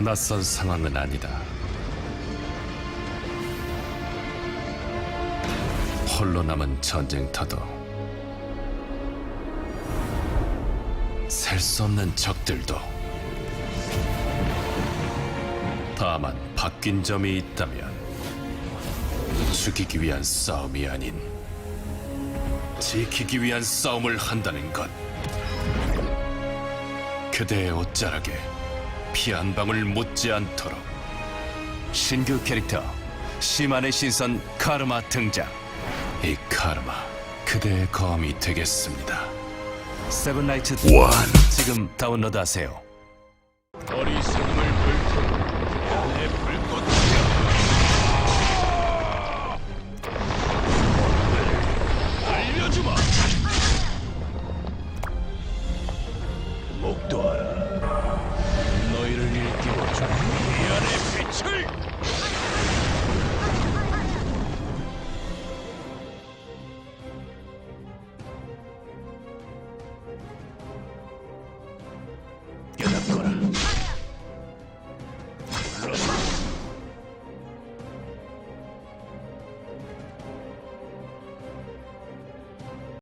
낯선 상황은 아니다. 홀로 남은 전쟁터도 셀 수 없는 적들도 다만 바뀐 점이 있다면 죽이기 위한 싸움이 아닌 지키기 위한 싸움을 한다는 것. 그대의 옷자락에 피 한 방울 묻지 않도록. 신규 캐릭터 시만의 신선 카르마 등장. 이 카르마 그대의 검이 되겠습니다. 세븐라이트 원. 지금 다운로드하세요. 어리석음을 불태워 내 불꽃이여 알려주마. 목도 Get up, Cora.